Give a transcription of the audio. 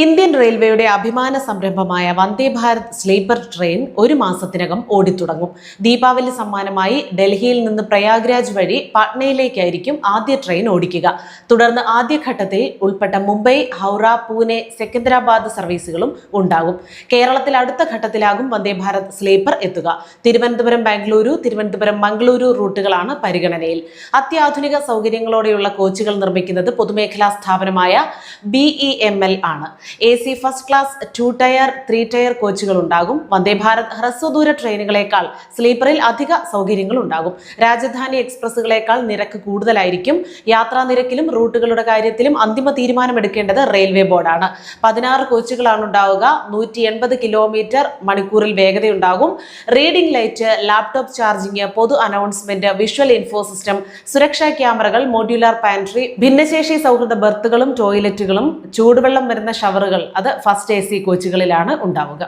Indian റെയിൽവേയുടെ അഭിമാന സംരംഭമായ വന്ദേ ഭാരത് സ്ലീപ്പർ ട്രെയിൻ ഒരു മാസത്തിനകം ഓടിത്തുടങ്ങും. ദീപാവലി സമ്മാനമായി ഡൽഹിയിൽ നിന്ന് പ്രയാഗ്രാജ് വഴി പാട്നയിലേക്കായിരിക്കും ആദ്യ ട്രെയിൻ ഓടിക്കുക. തുടർന്ന് ആദ്യഘട്ടത്തിൽ ഉൾപ്പെട്ട മുംബൈ ഹൗറ പൂനെ സെക്കന്ദരാബാദ് സർവീസുകളും ഉണ്ടാകും. കേരളത്തിൽ അടുത്ത ഘട്ടത്തിലാകും വന്ദേ ഭാരത് സ്ലീപ്പർ എത്തുക. തിരുവനന്തപുരം ബാംഗ്ലൂരു തിരുവനന്തപുരം മംഗളൂരു റൂട്ടുകളാണ് പരിഗണനയിൽ. അത്യാധുനിക സൗകര്യങ്ങളോടെയുള്ള കോച്ചുകൾ നിർമ്മിക്കുന്നത് പൊതുമേഖലാ സ്ഥാപനമായ ബിഇ എം എൽ ആണ്. A C first class two tier three tier കോച്ചുകൾ ഉണ്ടാകും. വന്ദേ ഭാരത് ഹ്രസ്വദൂര ട്രെയിനുകളേക്കാൾ സ്ലീപ്പറിൽ അധിക സൗകര്യങ്ങൾ ഉണ്ടാകും. രാജധാനി എക്സ്പ്രസ്സുകളേക്കാൾ നിരക്ക് കൂടുതലായിരിക്കും. യാത്രാ നിരക്കിലും റൂട്ടുകളുടെ കാര്യത്തിലും അന്തിമ തീരുമാനമെടുക്കേണ്ടത് റെയിൽവേ ബോർഡാണ്. പതിനാറ് കോച്ചുകളാണ് ഉണ്ടാവുക. നൂറ്റി എൺപത് കിലോമീറ്റർ മണിക്കൂറിൽ വേഗതയുണ്ടാകും. റീഡിംഗ് ലൈറ്റ് ലാപ്ടോപ്പ് ചാർജിംഗ് പൊതു അനൗൺസ്മെന്റ് വിഷ്വൽ ഇൻഫോ സിസ്റ്റം സുരക്ഷാ ക്യാമറകൾ മോഡ്യുലാർ പാൻട്രി ഭിന്നശേഷി സൗഹൃദ ബർത്തുകളും ടോയ്ലറ്റുകളും ചൂടുവെള്ളം വരുന്ന ഷവറുകൾ അത് ഫസ്റ്റ് എ സി കോച്ചുകളിലാണ് ഉണ്ടാവുക.